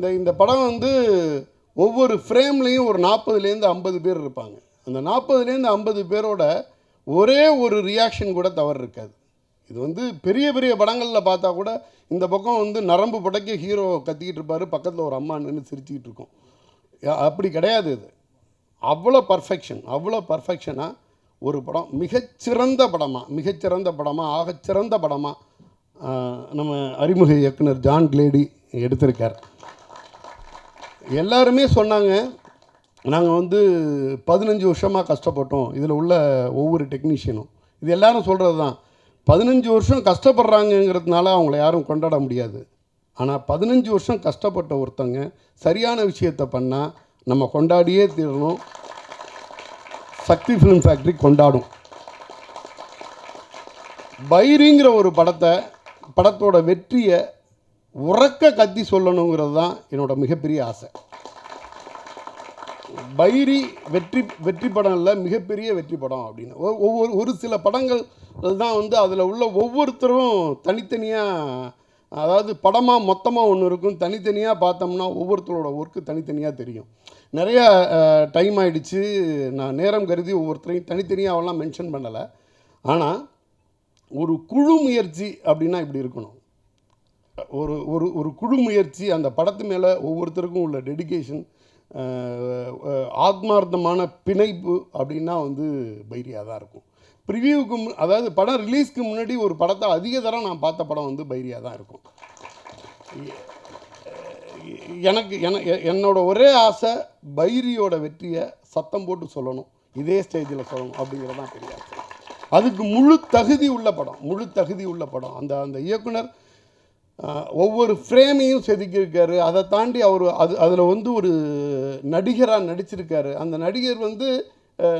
இந்த இந்த படம் வந்து ஒவ்வொரு ஃப்ரேம்லேயும் ஒரு நாற்பதுலேருந்து ஐம்பது பேர் இருப்பாங்க. அந்த நாற்பதுலேருந்து ஐம்பது பேரோட ஒரே ஒரு ரியாக்ஷன் கூட தவறு இருக்காது. இது வந்து பெரிய பெரிய படங்களில் பார்த்தா கூட இந்த பக்கம் வந்து நரம்பு படைக்க ஹீரோ கத்திக்கிட்டு இருப்பார் பக்கத்தில் ஒரு அம்மா நின்று சிரிச்சுக்கிட்டு இருக்கோம். அப்படி கிடையாது இது. அவ்வளோ பர்ஃபெக்ஷன் அவ்வளோ பர்ஃபெக்ஷனாக ஒரு படம். மிகச்சிறந்த படமாக மிகச்சிறந்த படமாக ஆகச்சிறந்த படமாக நம்ம அறிமுக இயக்குனர் ஜான் கிளேடி எடுத்திருக்கார். எல்லாருமே சொன்னாங்க. நாங்கள் வந்து பதினஞ்சு வருஷமாக கஷ்டப்பட்டோம். இதில் உள்ள ஒவ்வொரு டெக்னீஷியனும் இது எல்லாரும் சொல்கிறது தான் பதினஞ்சு வருஷம் கஷ்டப்படுறாங்கங்கிறதுனால அவங்கள யாரும் கொண்டாட முடியாது. ஆனால் பதினஞ்சு வருஷம் கஷ்டப்பட்ட ஒருத்தங்க சரியான விஷயத்தை பண்ணால் நம்ம கொண்டாடியே தீரணும். சக்தி ஃபிலிம் ஃபேக்ட்ரி கொண்டாடும். பைரிங்கிற ஒரு படத்தை படத்தோட வெற்றியை உறக்க கத்தி சொல்லணுங்கிறது தான் என்னோடய மிகப்பெரிய ஆசை. பைரி வெற்றி வெற்றி படம் இல்லை மிகப்பெரிய வெற்றி படம் அப்படின்னு. ஒவ்வொரு ஒரு சில படங்கள் தான் வந்து அதில் உள்ள ஒவ்வொருத்தரும் தனித்தனியாக அதாவது படமாக மொத்தமாக ஒன்று இருக்கும். தனித்தனியாக பார்த்தோம்னா ஒவ்வொருத்தரோட ஒர்க்கு தனித்தனியாக தெரியும். நிறையா டைம் ஆகிடுச்சு நான் நேரம் கருதி ஒவ்வொருத்தரையும் தனித்தனியாகலாம் மென்ஷன் பண்ணலை. ஆனால் ஒரு குழு முயற்சி அப்படின்னா இப்படி இருக்கணும். ஒரு ஒரு ஒரு குழு முயற்சி அந்த படத்து மேலே ஒவ்வொருத்தருக்கும் உள்ள டெடிகேஷன் ஆத்மார்த்தமான பிணைப்பு அப்படின்னா வந்து பைரியா தான் இருக்கும். ப்ரிவியூவுக்கு முன் அதாவது படம் ரிலீஸ்க்கு முன்னாடி ஒரு படத்தை அதிக தரம் நான் பார்த்த படம் வந்து பைரியா தான் இருக்கும். எனக்கு என எ- என்னோட ஒரே ஆசை பைரியோட வெற்றியை சத்தம் போட்டு சொல்லணும். இதே ஸ்டேஜில் சொல்லணும் அப்படிங்கிறது தான் பெரிய ஆசை. அதுக்கு முழு தகுதி உள்ள படம் முழு தகுதி உள்ள படம். அந்த அந்த இயக்குனர் ஒவ்வொரு ஃப்ரேமையும் செதுக்கியிருக்காரு. அதை தாண்டி அவர் அது அதில் வந்து ஒரு நடிகராக நடிச்சிருக்காரு. அந்த நடிகர் வந்து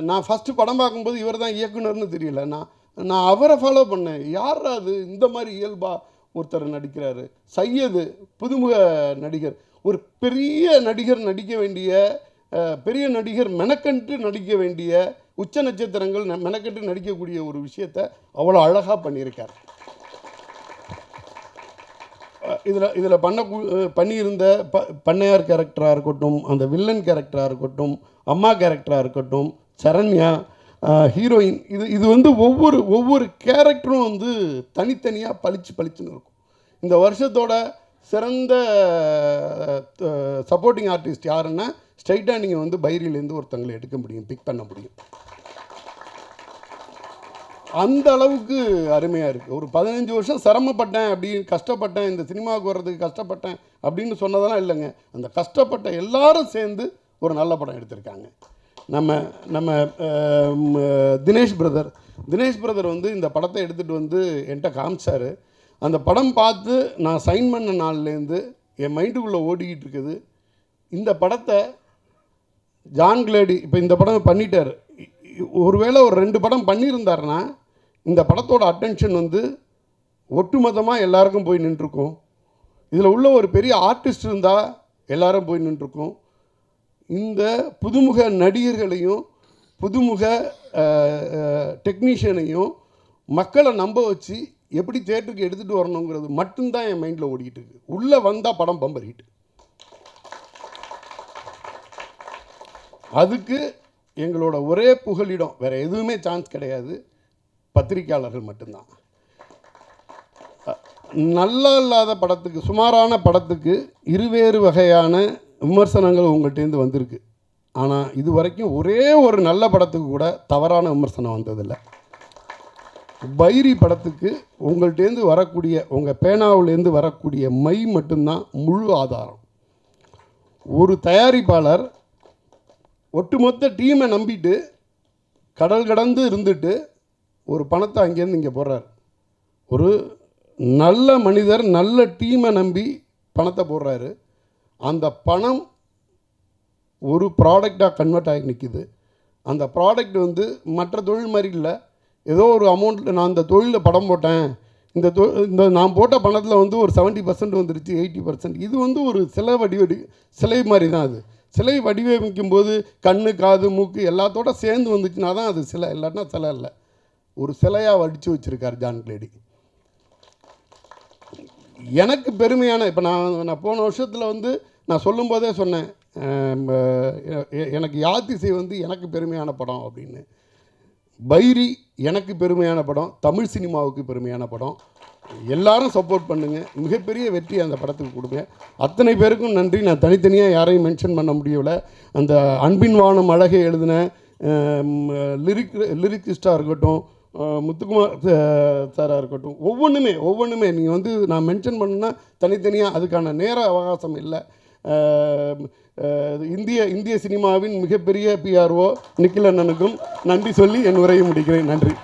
நான் ஃபஸ்ட்டு படம் பார்க்கும்போது இவர் தான் இயக்குனர்னு தெரியல. நான் நான் அவரை ஃபாலோ பண்ணேன். யார் அது? இந்த மாதிரி இயல்பா ஒருத்தர் நடிக்கிறாரு. சையது புதுமுக நடிகர். ஒரு பெரிய நடிகர் நடிக்க வேண்டிய பெரிய நடிகர் மெனக்கன்று நடிக்க வேண்டிய உச்ச நட்சத்திரங்கள் ந- மெனக்கண்டு நடிக்கக்கூடிய ஒரு விஷயத்தை அவ்வளோ அழகாக பண்ணியிருக்கார். இதில் இதில் பண்ண பண்ணியிருந்த ப பண்ணையார் கேரக்டராக இருக்கட்டும் அந்த வில்லன் கேரக்டராக இருக்கட்டும் அம்மா கேரக்டராக இருக்கட்டும் சரண்யா ஹீரோயின் இது இது வந்து ஒவ்வொரு ஒவ்வொரு கேரக்டரும் வந்து தனித்தனியாக பளிச்சு பளிச்சுன்னு இருக்கும். இந்த வருஷத்தோட சிறந்த சப்போர்ட்டிங் ஆர்டிஸ்ட் யாருன்னா ஸ்ட்ரைட்டாக நீங்கள் வந்து பைரியிலேருந்து ஒருத்தங்களை எடுக்க முடியும் பிக் பண்ண முடியும். அந்த அளவுக்கு அருமையாக இருக்குது ஒரு பதினஞ்சு வருஷம் சிரமப்பட்டேன் அப்படின்னு கஷ்டப்பட்டேன். இந்த சினிமாவுக்கு வர்றதுக்கு கஷ்டப்பட்டேன் அப்படின்னு சொன்னதெல்லாம் இல்லைங்க. அந்த கஷ்டப்பட்ட எல்லாரும் சேர்ந்து ஒரு நல்ல படம் எடுத்திருக்காங்க. நம்ம நம்ம தினேஷ் பிரதர். தினேஷ் பிரதர் வந்து இந்த படத்தை எடுத்துகிட்டு வந்து என்கிட்ட காமிச்சார். அந்த படம் பார்த்து நான் சைன் பண்ண நாள்லேருந்து என் மைண்டுக்குள்ளே ஓடிக்கிட்டு இருக்குது. இந்த படத்தை ஜான் கிளேடி இப்போ இந்த படம் பண்ணிட்டார். ஒருவேளை ஒரு ரெண்டு படம் பண்ணியிருந்தாருன்னா இந்த படத்தோட அட்டென்ஷன் வந்து ஒட்டுமொத்தமாக எல்லாருக்கும் போய் நின்றுருக்கும் இதில் உள்ள ஒரு பெரிய ஆர்டிஸ்ட் இருந்தால் எல்லாரும் போய் நின்றுருக்கும் இந்த புதுமுக நடிகர்களையும் புதுமுக டெக்னீஷியனையும் மக்களை நம்ப வச்சு எப்படி தேட்டருக்கு எடுத்துகிட்டு வரணுங்கிறது மட்டும்தான் என் மைண்டில் ஓடிக்கிட்டு இருக்கு. உள்ளே வந்தால் படம் பம்பர் ஹிட் அதுக்கு எங்களோட ஒரே புகலிடம் வேறு எதுவுமே சான்ஸ் கிடையாது பத்திரிக்கையாளர்கள் மட்டும்தான். நல்லா இல்லாத படத்துக்கு சுமாரான படத்துக்கு இருவேறு வகையான விமர்சனங்கள் உங்கள்கிட்டேருந்து வந்திருக்கு. ஆனால் இது வரைக்கும் ஒரே ஒரு நல்ல படத்துக்கு கூட தவறான விமர்சனம் வந்ததில்லை. பைரி படத்துக்கு உங்கள்கிட்டேருந்து வரக்கூடிய உங்கள் பேனாவிலேருந்து வரக்கூடிய மை மட்டும்தான் முழு ஆதாரம். ஒரு தயாரிப்பாளர் ஒட்டுமொத்த டீமை நம்பிட்டு கடல் கடந்து இருந்துட்டு ஒரு பணத்தை அங்கேருந்து இங்கே போடுறார். ஒரு நல்ல மனிதர் நல்ல டீமை நம்பி பணத்தை போடுறாரு. அந்த பணம் ஒரு ப்ராடக்டாக கன்வெர்ட் ஆகி நிற்கிது அந்த ப்ராடக்ட் வந்து மற்ற தொழில் மாதிரி இல்லை. ஏதோ ஒரு அமௌண்ட்டில் நான் இந்த தொழிலில் படம் போட்டேன். இந்த தொ இந்த நான் போட்ட பணத்தில் வந்து ஒரு 70% பர்சன்ட் வந்துருச்சு எயிட்டி பர்சன்ட் இது வந்து ஒரு சிலை வடிவடி சிலை மாதிரி தான் அது. சிலை வடிவமைக்கும் போது கண்ணு காது மூக்கு எல்லாத்தோட சேர்ந்து வந்துச்சுன்னா தான் அது சிலை. இல்லைன்னா சிலை இல்லை. ஒரு சிலையாக வடித்து வச்சுருக்கார் ஜான் கிளேடி எனக்கு பெருமையான இப்போ நான் நான் போன வருஷத்தில் வந்து நான் சொல்லும்போதே சொன்னேன் எனக்கு யாத்திசை வந்து எனக்கு பெருமையான படம் அப்படின்னு. பைரி எனக்கு பெருமையான படம் தமிழ் சினிமாவுக்கு பெருமையான படம். எல்லாரும் சப்போர்ட் பண்ணுங்கள் மிகப்பெரிய வெற்றி அந்த படத்துக்கு கொடுங்க. அத்தனை பேருக்கும் நன்றி. நான் தனித்தனியாக யாரையும் மென்ஷன் பண்ண முடியல அந்த அன்பின் வானம் அழகை எழுதின லிரிக் லிரிக்கிஸ்டாக இருக்கட்டும் முத்துக்குமார் சாராக இருக்கட்டும் ஒவ்வொன்றுமே ஒவ்வொன்றுமே நீங்கள் வந்து நான் மென்ஷன் பண்ணுன்னா தனித்தனியாக அதுக்கான நேர அவகாசம் இல்லை. இந்திய இந்திய சினிமாவின் மிகப்பெரிய பிஆர்ஓ நிக்கில் அண்ணனுக்கும் நன்றி சொல்லி என் உரையை முடிக்கிறேன். நன்றி.